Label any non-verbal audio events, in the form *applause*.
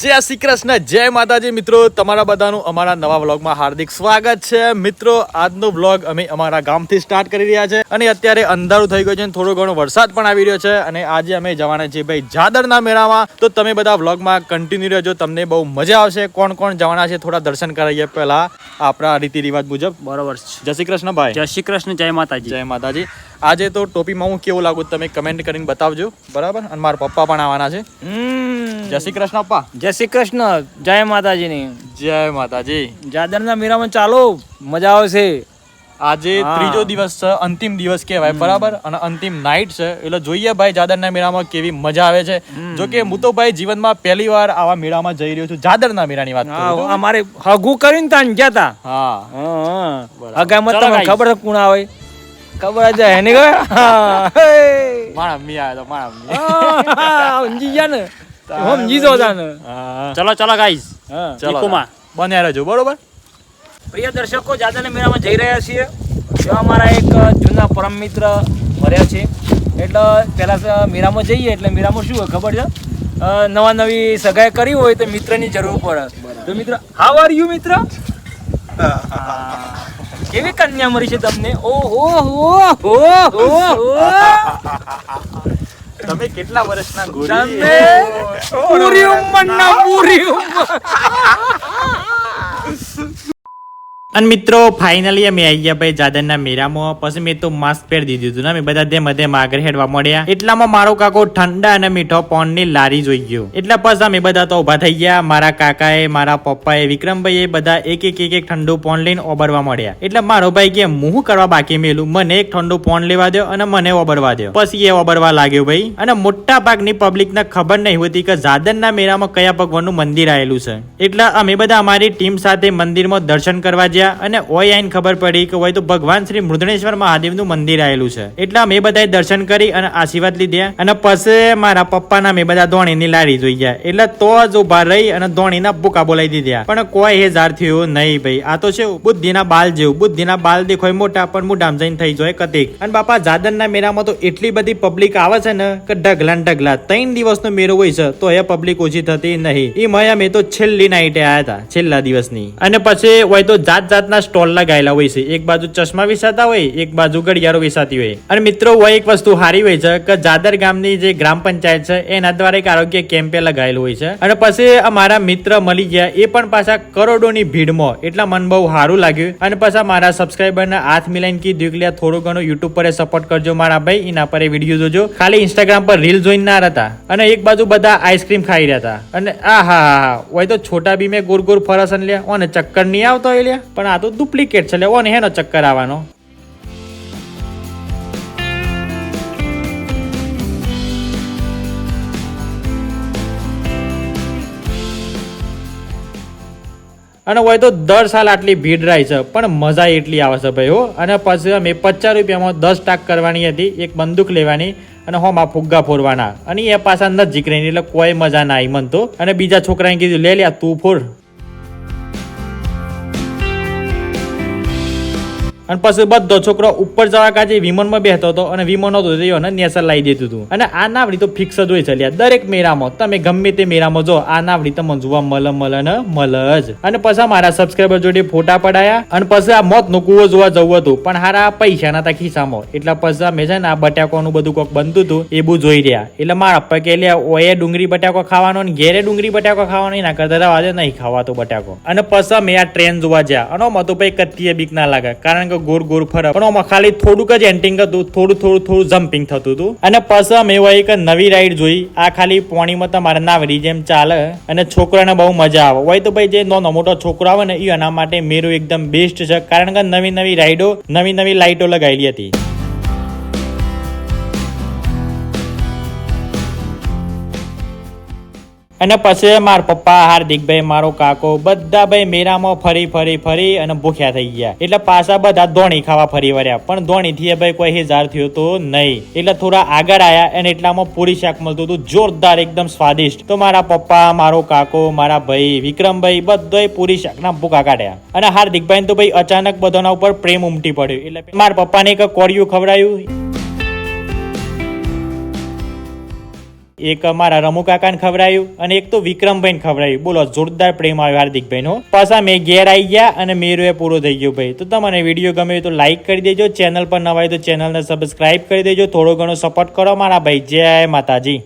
જય શ્રી કૃષ્ણ જય માતાજી મિત્રો તમારા બધાનું અમારા નવા વ્લોગમાં હાર્દિક સ્વાગત છે. મિત્રો આજનો વ્લોગ અમે અમારા ગામથી સ્ટાર્ટ કરી રહ્યા છે અને અત્યારે અંધારું થઈ ગયું છે થોડો ઘણો વરસાદ પણ આવી રહ્યો છે અને આજે અમે જવાના છીએ ભાઈ જાદરના મેળામાં. તો તમે બધા વ્લોગમાં કન્ટિન્યુ રહેજો તમને બહુ મજા આવશે. કોણ કોણ જવાના છે થોડા દર્શન કરાવીએ પહેલા આપણા રીતિ રિવાજ મુજબ. બરોબર છે. જય શ્રી કૃષ્ણ ભાઈ. જય શ્રી કૃષ્ણ જય માતાજી. જય માતાજી. આજે તો ટોપીમાં હું કેવું લાગુ તમે કમેન્ટ કરીને બતાવજો. બરાબર? અને મારા પપ્પા પણ આવવાના છે. હમ. જય શ્રી કૃષ્ણ અપ્પા. જય શ્રી કૃષ્ણ. જય માતાજીની. જય માતાજી. જાદરના મીરામાં ચાલો. મજા આવશે. આજે ત્રીજો દિવસ છે અંતિમ દિવસ કહેવાય બરાબર? અને અંતિમ નાઇટ છે એટલે જોઈએ ભાઈ જાદરના મેળામાં કેવી મજા આવે છે. જો કે હું તો ભાઈ જીવનમાં પહેલી વાર આવા મેળામાં જઈ રહ્યો છું જાદરના મેળાની વાત કરું. અમારે હગુ કરીને તાન ગયા તા. હા. હગામાં તમને ખબર કોણ આવે? ખબર જ હે ને. મારા મી આવ્યો તો મારા મી સમજી ગયા ને. સમજી જો તાને હા. ચલો ચલો ગાઈસ ચલો ચીકુમાં. બન્યા રહેજો બરોબર? પ્રિય દર્શકો જાદાને મેળામાં જઈ રહ્યા છીએ. જો અમારા એક જૂના પરમ મિત્ર મળ્યા છે. એટલે પહેલાં મેળામાં જઈએ એટલે મેળામાં શું હોય ખબર છે? નવા નવી સગાઈ કરી હોય તો મિત્રની જરૂર પડે. તો મિત્ર હાવ આર યુ મિત્ર? *laughs* કેવી કન્યા મળી છે તમને? ઓહો હો હો હો હો. *laughs* તમે કેટલા વર્ષના તમે પૂરી ઉંમરના પૂરી ઉંમર. અને મિત્રો ફાઇનલી અમે આવી ગયા ભાઈ જાદરના મેળામાં, પછી મેં તો માસ્ક પહેરી દીધું હતું ને, અમે બધા ધેમ ધેમ આગળ હેડવા મળ્યા. એટલામાં મારો કાકો ઠંડા અને મીઠો પોનની લારી જોઈ ગયો. એટલા પછી અમે બધા તો ઊભા થઈ ગયા. મારા કાકાએ, મારા પપ્પાએ વિક્રમભાઈ એ બધા એક એક એક એક ઠંડુ પોન લઈને ઓબરવા મળ્યા. એટલે મારો ભાઈ કે હું કરવા બાકી મેલું? મને એક ઠંડુ પોન લેવા દો અને મને ઓબરવા દો પછી એ ઓબરવા લાગ્યો ભાઈ. અને મોટા ભાગની પબ્લિક ને ખબર નહીં હોતી કે જાદરના મેળામાં કયા ભગવાનનું મંદિર આવેલું છે. એટલે અમે બધા અમારી ટીમ સાથે મંદિરમાં દર્શન કરવા ગયા અને ઓય આઈને ખબર પડી કે હોય તો ભગવાન શ્રી મૃદણેશ્વર મહાદેવનું મંદિર આવેલું છે. એટલે અમે બધાએ દર્શન કરી અને આશીર્વાદ લીધા અને પછી મારા પપ્પાના મેં બધા ધોણીની લારી જોઈ ગયા. એટલે તો જ ઊભા રહી અને ધોણીના ભૂકા બોલાવી દીધા. પણ કોઈ હેજાર થયું નહીં ભાઈ. આ તો છે બુદ્ધિના બાલ જેવું. બુદ્ધિના બાલ દેખોય મોટા પણ મોઢામાં જઈને થઈ જાય કતિક અને બાપા જાદનના મેળામાં તો એટલી બધી પબ્લિક આવે છે ને કે ઢગલા ઢગલા. ત્રણ દિવસનો મેળો હોય છે, તો એ પબ્લિક ઓછી થતી નહીં. એ મય અમે તો છેલ્લી નાઈટે આયા હતા, છેલ્લા દિવસની. અને પછી હોય તો જાત જાતના સ્ટોલ લગાયેલા હોય છે. એક બાજુ ચશ્મા વિસાતા હોય, એક બાજુ ઘડિયાળો વિસાતી હોય. અને મિત્રો હોય એક વસ્તુ સારી હોય છે કે જાદર ગામની જે ગ્રામ પંચાયત છે, એના દ્વારા એક આરોગ્ય કેમ્પે લગાયેલું હોય છે. અને પછી અમારા મિત્ર મળી ગયા એ પણ પાછા કરોડોની ભીડમાં એટલા મન બહુ સારું લાગ્યું. અને પાછા મારા સબસ્ક્રાઈબરને હાથ મિલાઈને કીધું કે થોડું ઘણું યુટ્યુબ પર સપોર્ટ કરજો મારા ભાઈ, એના પર વીડિયો જોજો. ખાલી ઇન્સ્ટાગ્રામ પર રીલ જોઈને ના હતા અને એક બાજુ બધા આઈસ્ક્રીમ ખાઈ રહ્યા હતા. અને આ હા હા હોય તો છોટા ભીમે ગોર ગોર ફરસન લ્યા, ઓને ચક્કર નહીં આવતો હોય લ્યા. પણ આ તો ડુપ્લિકેટ છે લે ઓને હેનો ચક્કર આવવાનો. અને હોય તો દર સાલ આટલી ભીડ રહી છે, પણ મજા એટલી આવે છે ભાઈ, હો. અને પછી અમે પચાસ રૂપિયામાં દસ ટાક કરવાની હતી, એક બંદૂક લેવાની અને હોમાં ફુગ્ગા ફોરવાના અને એ પાછા નજીક રહીને એટલે કોઈ મજા ના આવી મન તો. અને બીજા છોકરાને કીધું, લે લે તું ફોર અને પછી બધો છોકરો ઉપર જવા કાચે વિમાનમાં બેઠતો હતો અને વિમાન હતો એને નેસર લાવી દેતું હતું. અને આ નાવડી તો ફિક્સ જ હોય છે દરેક મેળામાં, તમે ગમે તે મેળામાં જો, આ નાવડી તમને જોવા મળે મળે ને મળે જ. અને પછી મારા સબસ્ક્રાઈબર જોડે ફોટા પડાયા, અને પછી આ મોત નો કુવો જોવા જવું હતું, પણ હારા પૈસા ના ખિસ્સામાં. એટલે પછી અમે છે ને આ બટાકોનું બધું કોક બનતું હતું, એ બધું જોઈ રહ્યા. એટલે મારા પપ્પા કે, લ્યા, ઓએ ડુંગળી બટાકો ખાવાનો ને ઘેરે ડુંગળી બટાકો ખાવાનો, એના કરતા આજે નહીં ખાવાતો બટાકો. અને પછી મેં આ ટ્રેન જોવા ગયા અને આમાં તો ભાઈ કત્તીએ બીક ના લાગે, કારણ કે ગોર ગોર ફરે. પણ આમાં ખાલી થોડુંક જ એન્ટિંગ હતું. થોડું થોડું થોડું જમ્પિંગ થતું હતું. અને પછી મેં એવા એક નવી રાઈડ જોઈ. આ ખાલી પોણીમાં તમારે નાવડી જેમ ચાલે. અને છોકરાને બહુ મજા આવે. હોય તો ભાઈ જે નાનો મોટો છોકરો આવે ને એ એના માટે મેરું એકદમ બેસ્ટ છે. કારણ કે નવી નવી રાઈડો નવી નવી લાઈટો લગાવેલી હતી. અને પછી મારા પપ્પા હાર્દિકભાઈ મારો કાકો, બધા ભાઈ મેરામાં ફરી ફરી ફરી અને ભૂખ્યા થઈ ગયા. એટલે પાછા બધા ધોણી ખાવા ફરી વળ્યા. પણ ધોણી થી ભાઈ કોઈ હેજાર થયો તો નહીં. એટલે થોડા આગળ આયા અને એટલામાં પૂરી શાક મળતું હતું. જોરદાર, એકદમ સ્વાદિષ્ટ. તો મારા પપ્પા, મારો કાકો, મારા ભાઈ, વિક્રમભાઈ બધોય પૂરી શાકના ભૂકા કાઢ્યા. અને હાર્દિકભાઈ તો ભાઈ અચાનક બધાના ઉપર પ્રેમ ઉમટી પડ્યો. એટલે મારા પપ્પાને એક કોડિયું ખવડાયું. એક અમારા રમુ કાકાને ખવડાયું અને એક તો વિક્રમભાઈને ખવડાયું. બોલો, જોરદાર પ્રેમ આવ્યો હાર્દિકભાઈનો પાછા મેં ઘેર આવી ગયા અને મેરો એ પૂરો થઈ ગયો ભાઈ. તો તમને વીડિયો ગમે તો લાઈક કરી દેજો. ચેનલ પર નવા હોય તો ચેનલને સબસ્ક્રાઇબ કરી દેજો. થોડો ઘણો સપોર્ટ કરો મારા ભાઈ. જય માતાજી.